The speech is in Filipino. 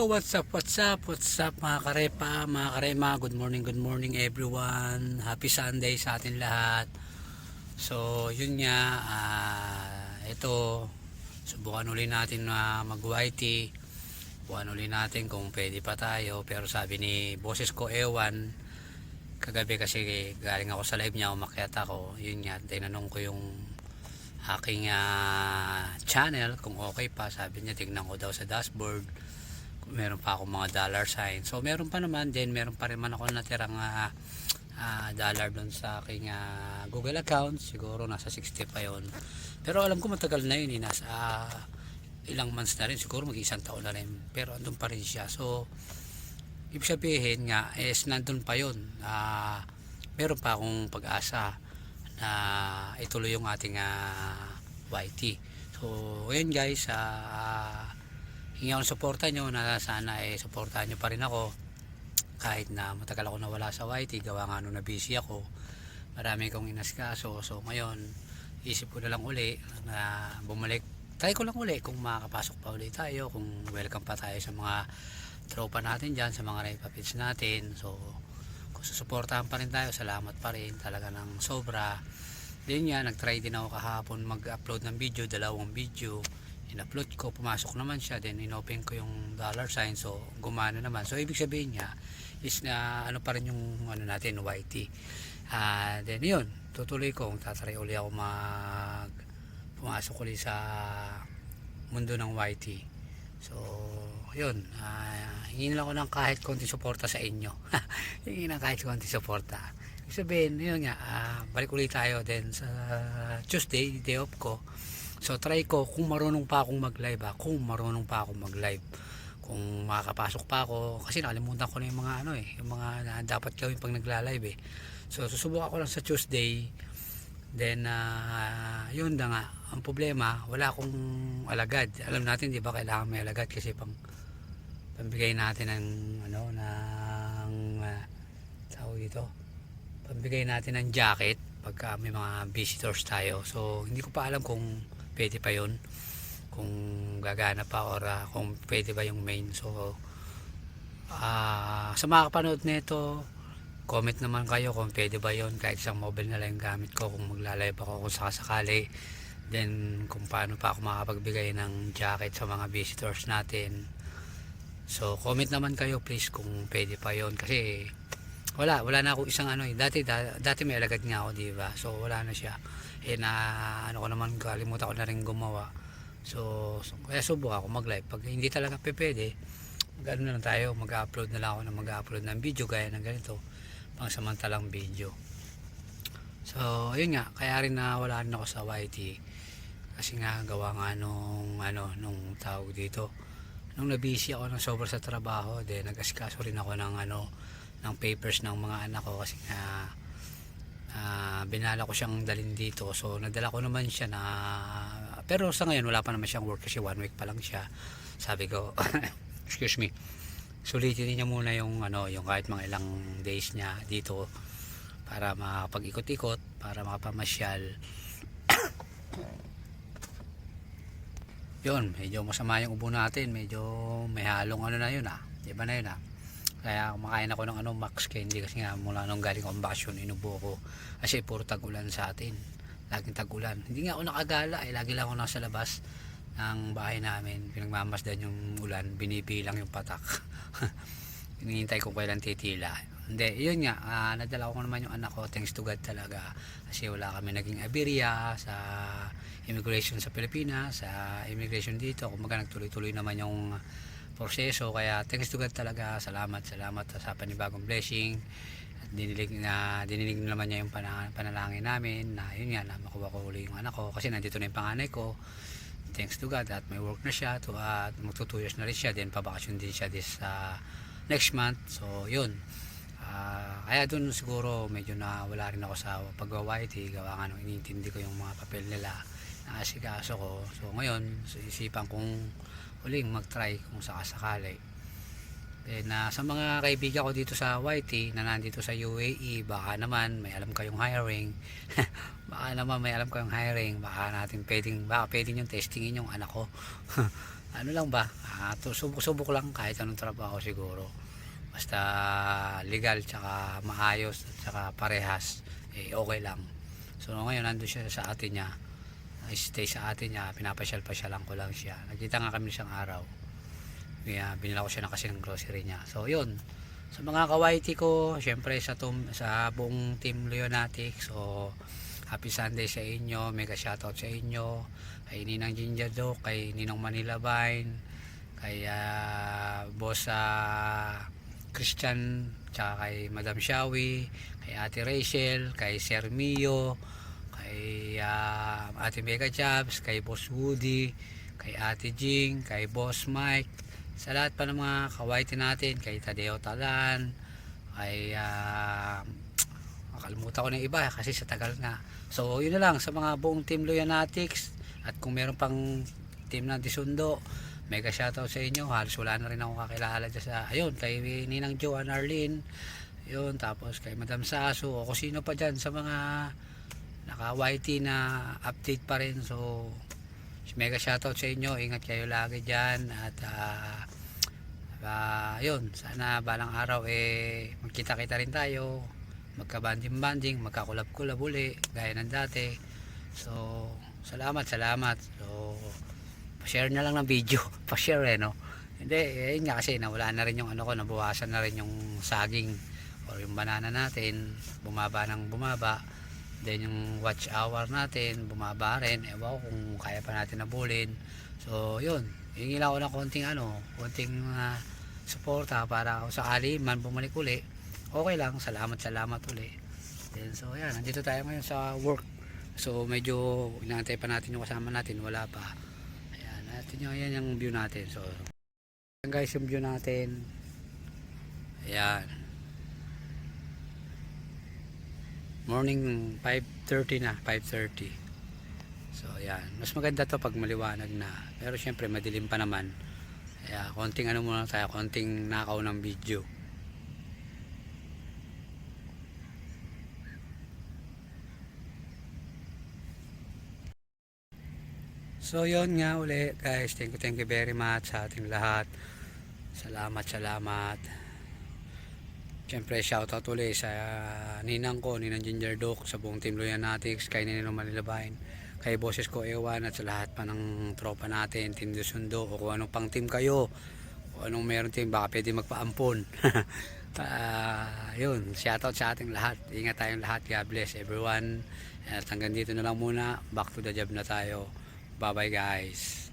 what's up, what's up, what's up mga karepa, mga karema, good morning, good morning everyone. Happy Sunday sa atin lahat. So, yun nga, ah, ito, subukan uli natin na mag-YT. Subukan uli natin kung pwede pa tayo. Pero sabi ni boses ko, ewan, kagabi kasi galing ako sa live niya, umakyat ako. Yun nga, tinanong ko yung aking ah, channel kung okay pa sabi niya tignan ko daw sa dashboard meron pa akong mga dollar sign. So meron pa naman din. Meron pa rin man ako natirang ah, ah, dollar doon sa aking ah, google account. Siguro nasa 60 pa yon pero alam ko matagal na yun eh, nasa ah, ilang months na rin. Siguro mag isang taon na rin. Pero andun pa rin siya. So ibig sabihin nga is nandun pa yun. Ah, meron pa akong pag-asa na ituloy yung ating ah, YT. So, ayun guys, uh, hingi ako ng suporta nyo na sana eh, suportahan nyo pa rin ako kahit na matagal ako nawala sa YT, gawa nga nung na busy ako. Marami kong inaskaso. So, ngayon, isip ko na lang uli na bumalik. Try ko lang uli kung makakapasok pa uli tayo, kung welcome pa tayo sa mga tropa natin dyan, sa mga Raypa natin. So, kung susuportahan pa rin tayo, salamat pa rin talaga ng sobra. Din nga, nag-try din ako kahapon mag-upload ng video, dalawang video. In-upload ko, pumasok naman siya, then in-open ko yung dollar sign, so gumana naman. So, ibig sabihin niya, is na ano pa rin yung ano natin, YT. Ah, then yun, tutuloy ko, tatry uli ako mag pumasok uli sa mundo ng YT. So, yun, ah, hingin lang ako ng kahit konti suporta sa inyo. hingin ng kahit konti suporta. Ibig sabihin, yun nga, ah, balik ulit tayo then sa Tuesday, day off ko. So, try ko kung marunong pa akong mag-live, ah, kung marunong pa akong mag-live. Kung makakapasok pa ako, kasi nakalimutan ko na yung mga ano eh, yung mga na dapat gawin pag nagla-live eh. So, susubukan ko lang sa Tuesday, Then, ah, yun na nga. Ang problema, wala akong alagad. Alam natin, di ba, kailangan may alagad kasi pang pambigay natin ng, ano, ng, uh, tawag dito, pambigay natin ng jacket pagka may mga visitors tayo. So, hindi ko pa alam kung pwede pa yun. Kung gagana pa or ah, kung pwede ba yung main. So, ah sa mga kapanood nito, comment naman kayo kung pwede ba yon kahit isang mobile na lang gamit ko kung maglalive ako kung sakasakali then kung paano pa ako makapagbigay ng jacket sa mga visitors natin so comment naman kayo please kung pwede pa yon kasi wala wala na ako isang ano eh. Dati da, dati may alagad nga ako di ba? So wala na siya. Eh na ano ko naman kalimutan ko na rin gumawa. So, so kaya subukan ako mag live pag hindi talaga pwede mag ano na lang tayo. Mag-upload na lang ako na mag-upload ng video gaya ng ganito. Pang samantalang video. So ayun nga. Kaya rin na wala rin ako sa YT kasi nga gawa nga nung ano nung tawag dito. Nung nabisi ako ng sobra sa trabaho then nag-asikaso rin ako ng ano ng papers ng mga anak ko kasi nga ah, binala ko siyang dalhin dito. So nadala ko naman siya na pero sa ngayon wala pa naman siyang work kasi one week pa lang siya. Sabi ko excuse me sulitin niya muna yung ano yung kahit mga ilang days niya dito para makapag-ikot-ikot para makapamasyal. Yun medyo masama yung ubo natin. Medyo may halong ano na yun ah. Di ba na yun ah kaya kumakain ako ng ano max candy kasi nga mula nung galing akong bakasyon inubo ko. Kasi puro tag-ulan sa atin. Laging tag-ulan. Hindi nga ako nakagala eh. Lagi lang ako nasa labas ng bahay namin. Pinagmamasdan yung ulan binibilang yung patak. Hinihintay ko kailan titila. Hindi yun nga ah, nadala ko naman yung anak ko. Thanks to God talaga. Kasi wala kami naging aberya sa immigration sa Pilipinas sa immigration dito. Kumaga nagtuloy-tuloy naman yung proseso. Kaya thanks to God talaga. Salamat salamat sa panibagong blessing. At dinilig na dinilig naman niya yung pana- panalangin namin na yun nga na makuha ko uli yung anak ko. Kasi nandito na yung panganay ko. Thanks to God at may work na siya. To, at magto 2 years na rin siya. Then pabakasyon din siya this uh, next month. So yun. Ah, kaya doon siguro medyo na wala rin ako sa pag-YT gawa nga nung inintindi ko yung mga papel nila. Na asikaso ko. So ngayon so isipan kong uling mag-try kung sakasakali. Then ah, sa mga kaibigan ko dito sa YT na nandito sa UAE baka naman may alam kayong hiring. Baka naman may alam kayong hiring. Baka natin pwedeng baka pwedeng yung testingin yung anak ko. Ano lang ba? To, subok-subok lang kahit anong trabaho siguro. Basta legal tsaka maayos tsaka parehas eh okay lang. So ngayon nandun siya sa atin niya stay sa atin niya pinapasyal-pasyalan ko lang siya. Nakita nga kami isang araw. Kaya binila ko siya na kasi ng grocery niya. So yun. Sa mga kawaiti ko syempre sa, tum, sa buong team Leonatics so happy Sunday sa inyo. Mega shoutout sa inyo. Kay Ninang Ginger Doc kay Ninong Manila Vine kay ah, boss sa Christian tsaka kay Madam Shawi kay Ate Rachel kay Sir Mio kay ah, Ate Mega Jobs kay Boss Woody kay Ate Jing kay Boss Mike sa lahat pa ng mga kawaiti natin kay Tadeo Talan kay ah, nakalimutan ko na iba kasi sa tagal na. So yun na lang sa mga buong team Loyanatics at kung meron pang team ng Disundo mega shoutout sa inyo. Halos wala na rin ako kakilala dyan sa ayun kay Ninang Joan Arlene. Yun tapos kay Madam Sasu o kung sino pa dyan sa mga naka YT na update pa rin. So mega shoutout sa inyo. Ingat kayo lagi dyan. At ah ah, yun. Sana balang araw eh magkita kita rin tayo. Magka-banding banding magkakulab kulab uli gaya ng dati. So salamat salamat. So pa-share na lang ng video. Pa-share eh no? Hindi eh, yun nga kasi nawala na rin yung ano ko nabawasan na rin yung saging or yung banana natin. Bumaba ng bumaba then yung watch hour natin bumaba rin. Ewan ko kung kaya pa natin nabulin. So yun. Hingi lang ako ng konting ano konting uh, suporta para kung sakali man bumalik uli okay lang. Salamat salamat uli. Then so yan nandito tayo ngayon sa work. So medyo inaantay pa natin yung kasama natin. Wala pa. Ayan. Natin yung yan yung view natin. So guys yung view natin. Ayan morning 5.30 na 5.30 so ayan mas maganda to pag maliwanag na. Pero syempre madilim pa naman. Kaya konting ano muna tayo konting nakaw ng video. So yon nga uli guys, thank you thank you very much sa ating lahat. Salamat salamat. Siyempre shoutout uli sa ninang ko, ninang Ginger Doc, sa buong team Loyanatics, kay Ninong Manilabain, kay boses ko Ewan at sa lahat pa ng tropa natin, Team Dusundo, o kung anong pang team kayo, o anong meron team, baka pwede magpaampon. Ah, yun, shoutout sa ating lahat. Ingat tayong lahat. God bless everyone. At hanggang dito na lang muna. Back to the job na tayo. Bye bye guys.